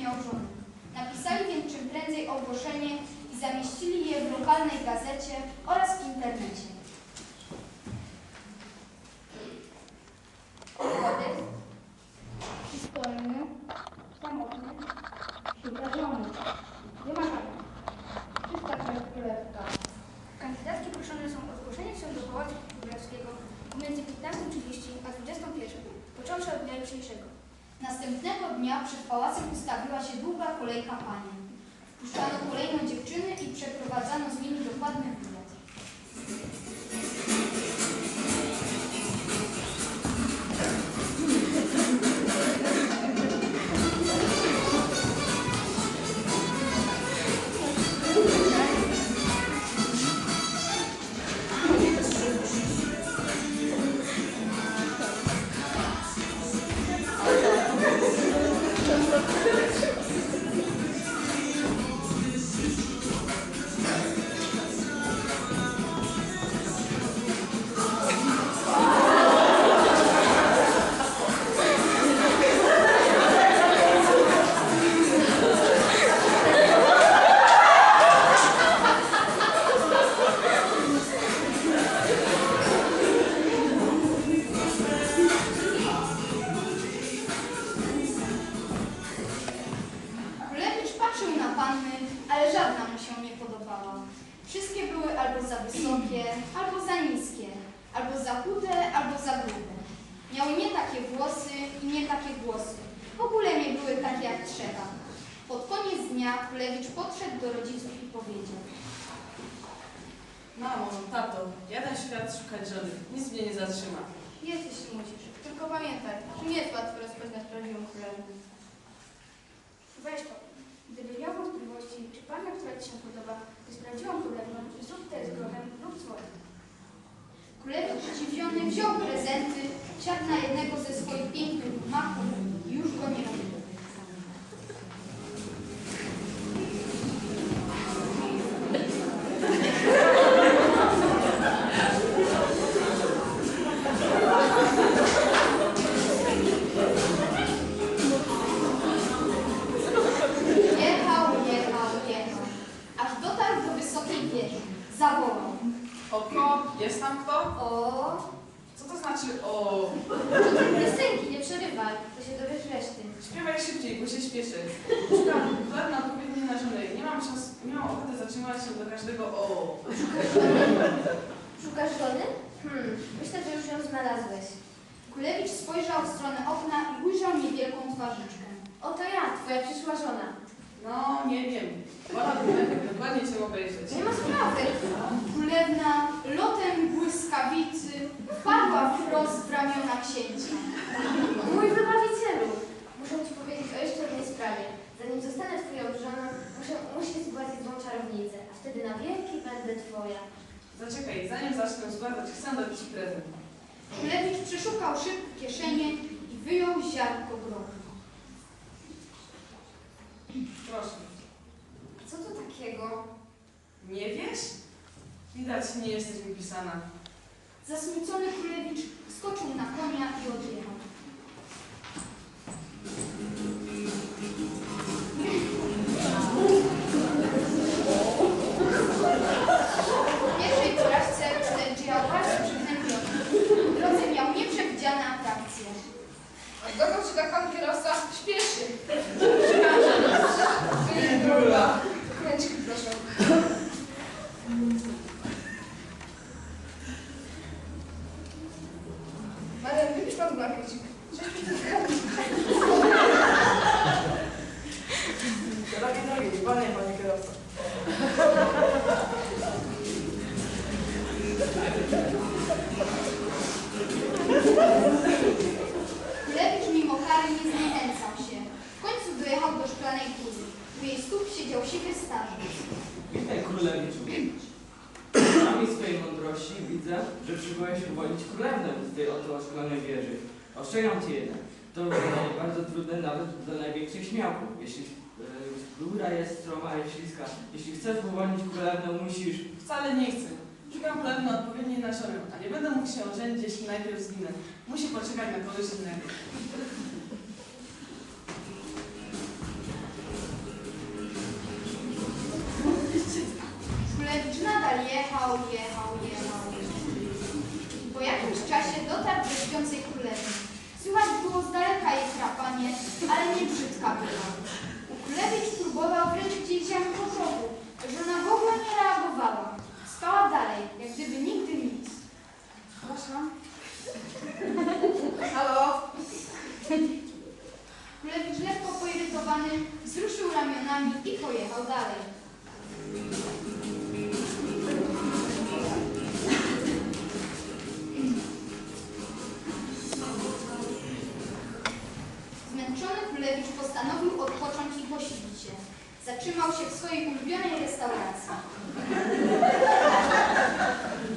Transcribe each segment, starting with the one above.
miał żonę. Napisali więc czym prędzej ogłoszenie i zamieścili je w lokalnej gazecie oraz w internecie. Młody, przystojny, ustawiła się długa kolejka panien. Wpuszczano kolejno dziewczyny i przeprowadzano z nimi dokładny wywiad. Ale żadna mu się nie podobała. Wszystkie były albo za wysokie, albo za niskie, albo za chude, albo za grube. Miały nie takie włosy i nie takie głosy. W ogóle nie były takie jak trzeba. Pod koniec dnia Królewicz podszedł do rodziców i powiedział. Mamo, tato, jadę świat szukać żony. Nic mnie nie zatrzyma. Jest, jeśli musisz. Tylko pamiętaj, że nie jest łatwo rozpoznać prawdziwą królewną. Weź to. Wątpliwości, czy panna, która ci się podoba, jest prawdziwą królewną, zrób test z grochem lub słonem. Królewicz zdziwiony wziął prezenty, siadł na jednego ze swoich pięknych gmachów i już go nie lubił. O, Co to znaczy o? piosenki, nie przerywaj, to się dowiesz reszty. Śpiewaj szybciej, bo się śpieszę. Szukam odpowiedniej na żonę. Nie mam czas, nie mam ochoty zatrzymywać się do każdego o. Szukasz żony? Hmm, myślę, że już ją znalazłeś. Kulewicz spojrzał w stronę okna i ujrzał niewielką twarzyczkę. Oto ja, twoja przyszła żona. Księcia. Mój wybawicielu. Muszę ci powiedzieć o jeszcze jednej sprawie. Zanim zostanę twoją żoną, muszę, musisz zgładzić złą czarownicę, a wtedy na wieki będę twoja. Zaczekaj, zanim zacznę zgładzać, chcę dać ci prezent. Królewicz przeszukał szybko kieszenie i wyjął ziarnko grochu. Proszę. Co to takiego? Nie wiesz? Widać, nie jesteś wypisana. Zasmucony królewicz skoczył na konia i odjechał. Drogi, drogi, panie, panie kierowco. Królewicz mimo kary nie zniechęcał się. W końcu dojechał do szklanej kury. U jej stóp siedział siwy starzec. Witaj królewiczu. Sami swojej mądrości widzę, że przybyłeś uwolnić królewnę z tej oto oszklonej wieży. Ostrzegam cię jednak. To zadanie bardzo trudne nawet dla największych śmiałków. Jeśli góra jest stroma i śliska, jeśli chcesz uwolnić królewnę, musisz... Wcale nie chcę. Szukam królewny odpowiedniej na żonę, a nie będę mógł się ożenić, jeśli najpierw zginę. Musi poczekać na kogoś innego. Pojechał dalej. Zmęczony królewicz postanowił odpocząć i posilić się. Zatrzymał się w swojej ulubionej restauracji.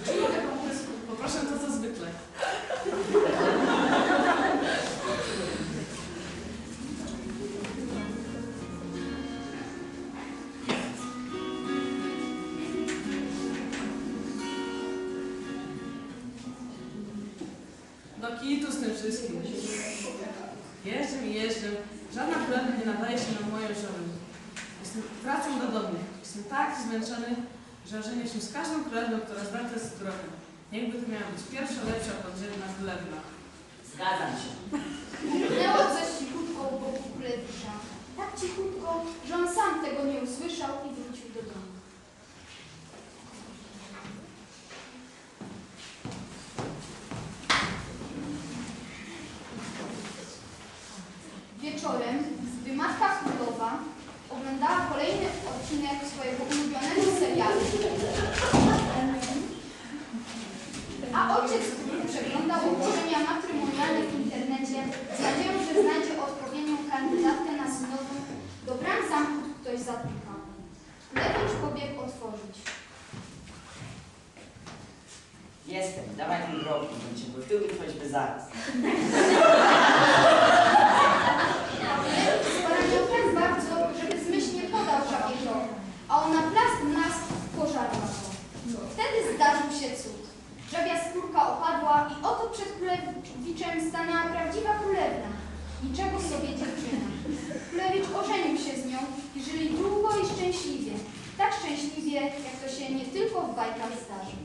Czy mogę pomóc? Poproszę to co zwykle. Kitu z tym wszystkim. Jeżdżę i jeżdżę. Żadna królewna nie nadaje się na moją żonę. Jestem, wracam do domu. Jestem tak zmęczony, że ożenię się z każdą królewną, która zwraca z drogi. Jakby to miała być pierwsza, lepsza, podzielna królewna. Zgadzam się. Minęło coś cichutko u boku królewicza. Tak cichutko, że on sam tego nie usłyszał Єсте, давайте зробимо, чи бо ти хоч би зараз. szczęśliwie, jak to się nie tylko w bajkach zdarzy.